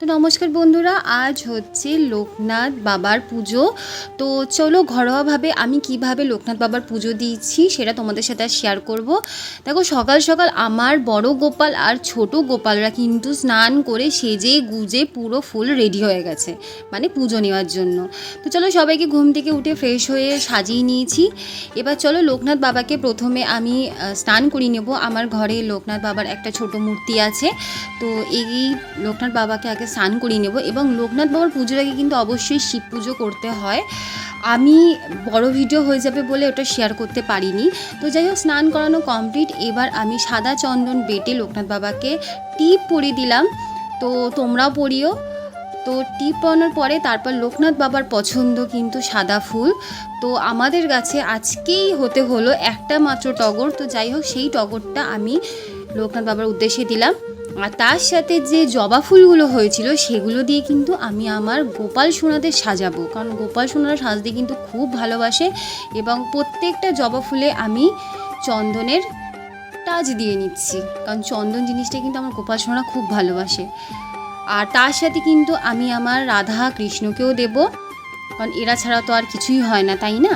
তো নমস্কার বন্ধুরা, আজ হচ্ছে লোকনাথ বাবার পুজো। তো চলো ঘরোয়াভাবে আমি কীভাবে লোকনাথ বাবার পুজো দিয়েছি সেটা তোমাদের সাথে শেয়ার করব। দেখো, সকাল সকাল আমার বড় গোপাল আর ছোট গোপালরা কিন্তু স্নান করে সেজে গুজে পুরো ফুল রেডি হয়ে গেছে মানে পুজো নেওয়ার জন্য। তো চলো সবাইকে ঘুম থেকে উঠে ফ্রেশ হয়ে সাজিয়ে নিয়েছি। এবার চলো লোকনাথ বাবাকে প্রথমে আমি স্নান করিয়ে নেব। আমার ঘরে লোকনাথ বাবার একটা ছোট মূর্তি আছে। তো এই লোকনাথ বাবাকে আগে স্নান করিয়ে নেব এবং লোকনাথ বাবার পুজোর আগে কিন্তু অবশ্যই শিব পুজো করতে হয়। আমি বড় ভিডিও হয়ে যাবে বলে ওটা শেয়ার করতে পারিনি। তো যাই হোক, স্নান করানো কমপ্লিট এবার আমি সাদা চন্দন বেটে লোকনাথ বাবাকে টিপ পরিয়ে দিলাম। তো তোমরাও পরিও। তো টিপ পরানোর পরে তারপর লোকনাথ বাবার পছন্দ কিন্তু সাদা ফুল। তো আমাদের কাছে আজকেই হতে হলো একটা মাত্র টগর। তো যাই হোক, সেই টগরটা আমি লোকনাথ বাবার উদ্দেশ্যে দিলাম। আর তার সাথে যে জবা ফুলগুলো হয়েছিল, সেগুলো দিয়ে কিন্তু আমি আমার গোপাল সোনাদের সাজাবো। কারণ গোপাল সোনারা সাজতে কিন্তু খুব ভালোবাসে এবং প্রত্যেকটা জবা ফুলে আমি চন্দনের টাচ দিয়ে নিচ্ছি। কারণ চন্দন জিনিসটা কিন্তু আমার গোপাল সোনারা খুব ভালোবাসে। আর তার সাথে কিন্তু আমি আমার রাধা কৃষ্ণকেও দেব। কারণ এরা ছাড়া তো আর কিছুই হয় না, তাই না?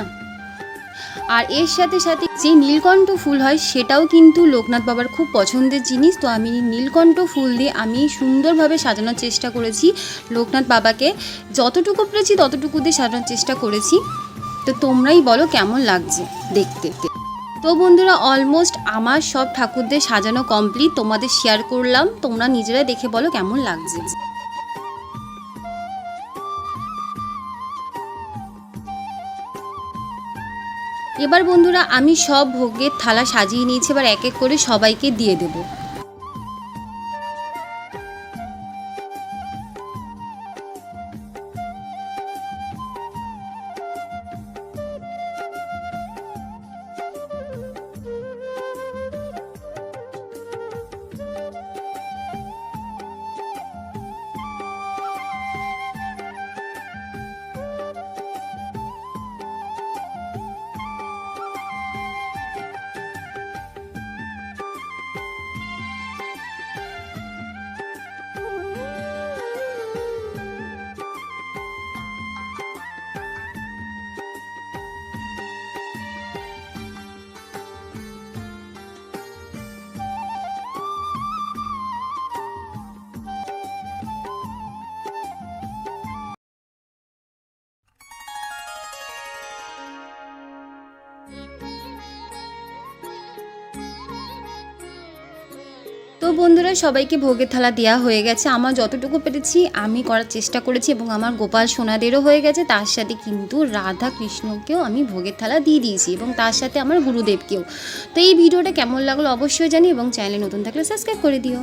আর এর সাথে সাথে যে নীলকণ্ঠ ফুল হয়, সেটাও কিন্তু লোকনাথ বাবার খুব পছন্দের জিনিস। তো আমি নীলকণ্ঠ ফুল দিয়ে আমি সুন্দরভাবে সাজানোর চেষ্টা করেছি লোকনাথ বাবাকে। যতটুকু পেরেছি, ততটুকু দিয়ে সাজানোর চেষ্টা করেছি। তো তোমরাই বলো কেমন লাগছে দেখতে। তো বন্ধুরা অলমোস্ট আমার সব ঠাকুরদের সাজানো কমপ্লিট তোমাদের শেয়ার করলাম। তোমরা নিজেরা দেখে বলো কেমন লাগছে। এবার বন্ধুরা, আমি সব ভোগের থালা সাজিয়ে নিয়েছি, এবার এক এক করে সবাইকে দিয়ে দেবো। তো বন্ধুরা, সবাইকে ভোগের থালা দেওয়া হয়ে গেছে। আমার যতটুকু পেরেছি, আমি করার চেষ্টা করেছি এবং আমার গোপাল সোনাদেরও হয়ে গেছে। তার সাথে কিন্তু রাধা কৃষ্ণকেও আমি ভোগের থালা দিয়ে দিয়েছি এবং তার সাথে আমার গুরুদেবকেও। তো এই ভিডিওটা কেমন লাগল অবশ্যই জানি এবং চ্যানেলে নতুন থাকলে সাবস্ক্রাইব করে দিও।